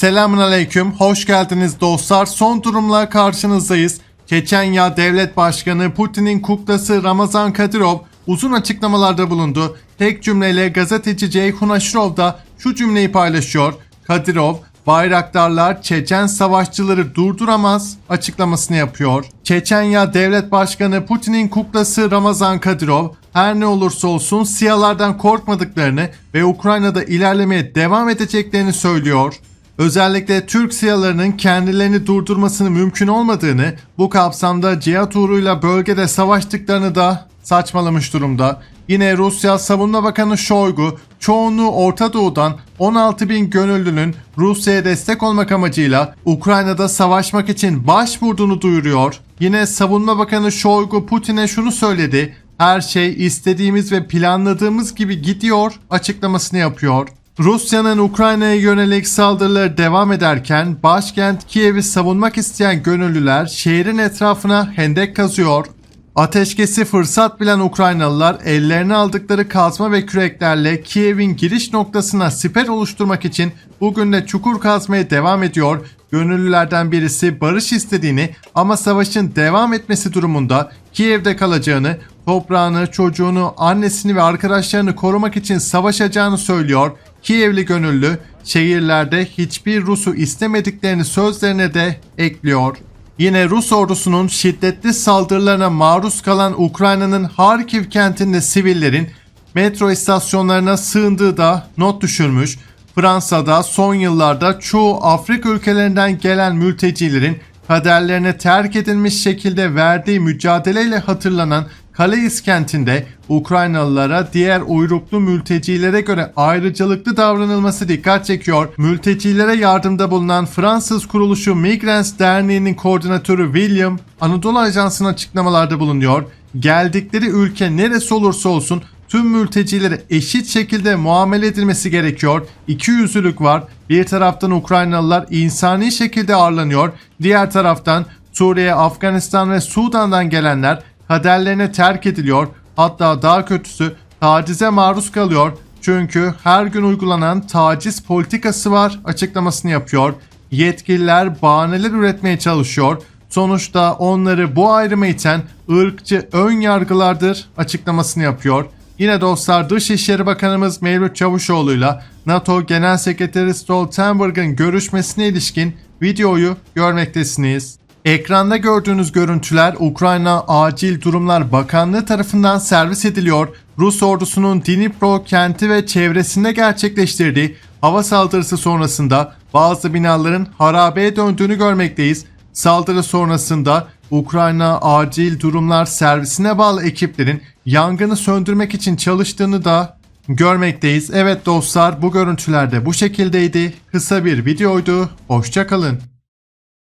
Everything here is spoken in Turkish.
Selamun aleyküm, hoş geldiniz dostlar. Son durumla karşınızdayız. Çeçenya Devlet Başkanı Putin'in kuklası Ramazan Kadyrov uzun açıklamalarda bulundu. Tek cümleyle gazeteci Ceyhun Aşrov da şu cümleyi paylaşıyor. Kadyrov, Bayraktarlar Çeçen savaşçıları durduramaz açıklamasını yapıyor. Çeçenya Devlet Başkanı Putin'in kuklası Ramazan Kadyrov her ne olursa olsun siyalardan korkmadıklarını ve Ukrayna'da ilerlemeye devam edeceklerini söylüyor. Özellikle Türk siyalarının kendilerini durdurmasını mümkün olmadığını, bu kapsamda cihat uğruyla bölgede savaştıklarını da saçmalamış durumda. Yine Rusya Savunma Bakanı Shoigu, çoğunluğu Orta Doğu'dan 16 bin gönüllünün Rusya'ya destek olmak amacıyla Ukrayna'da savaşmak için başvurduğunu duyuruyor. Yine Savunma Bakanı Shoigu Putin'e şunu söyledi, her şey istediğimiz ve planladığımız gibi gidiyor açıklamasını yapıyor. Rusya'nın Ukrayna'ya yönelik saldırıları devam ederken başkent Kiev'i savunmak isteyen gönüllüler şehrin etrafına hendek kazıyor. Ateşkesi fırsat bilen Ukraynalılar ellerine aldıkları kazma ve küreklerle Kiev'in giriş noktasına siper oluşturmak için bugün de çukur kazmaya devam ediyor. Gönüllülerden birisi barış istediğini ama savaşın devam etmesi durumunda Kiev'de kalacağını, toprağını, çocuğunu, annesini ve arkadaşlarını korumak için savaşacağını söylüyor. Kievli gönüllü şehirlerde hiçbir Rus'u istemediklerini sözlerine de ekliyor. Yine Rus ordusunun şiddetli saldırılarına maruz kalan Ukrayna'nın Harkiv kentinde sivillerin metro istasyonlarına sığındığı da not düşürmüş. Fransa'da son yıllarda çoğu Afrika ülkelerinden gelen mültecilerin kaderlerine terk edilmiş şekilde verdiği mücadeleyle hatırlanan Calais kentinde Ukraynalılara diğer uyruklu mültecilere göre ayrıcalıklı davranılması dikkat çekiyor. Mültecilere yardımda bulunan Fransız kuruluşu Migrants Derneği'nin koordinatörü William Anadolu Ajansı'na açıklamalarda bulunuyor. Geldikleri ülke neresi olursa olsun tüm mültecilere eşit şekilde muamele edilmesi gerekiyor. İki yüzlülük var. Bir taraftan Ukraynalılar insani şekilde ağırlanıyor. Diğer taraftan Suriye, Afganistan ve Sudan'dan gelenler kaderlerine terk ediliyor. Hatta daha kötüsü tacize maruz kalıyor. Çünkü her gün uygulanan taciz politikası var açıklamasını yapıyor. Yetkililer bahaneler üretmeye çalışıyor. Sonuçta onları bu ayrıma iten ırkçı ön yargılardır açıklamasını yapıyor. Yine dostlar Dışişleri Bakanımız Mevlüt Çavuşoğlu'yla NATO Genel Sekreteri Stoltenberg'ın görüşmesine ilişkin videoyu görmektesiniz. Ekranda gördüğünüz görüntüler Ukrayna Acil Durumlar Bakanlığı tarafından servis ediliyor. Rus ordusunun Dnipro kenti ve çevresinde gerçekleştirdiği hava saldırısı sonrasında bazı binaların harabeye döndüğünü görmekteyiz. Saldırı sonrasında Ukrayna Acil Durumlar Servisine bağlı ekiplerin yangını söndürmek için çalıştığını da görmekteyiz. Evet dostlar bu görüntülerde bu şekildeydi. Kısa bir videoydu. Hoşçakalın.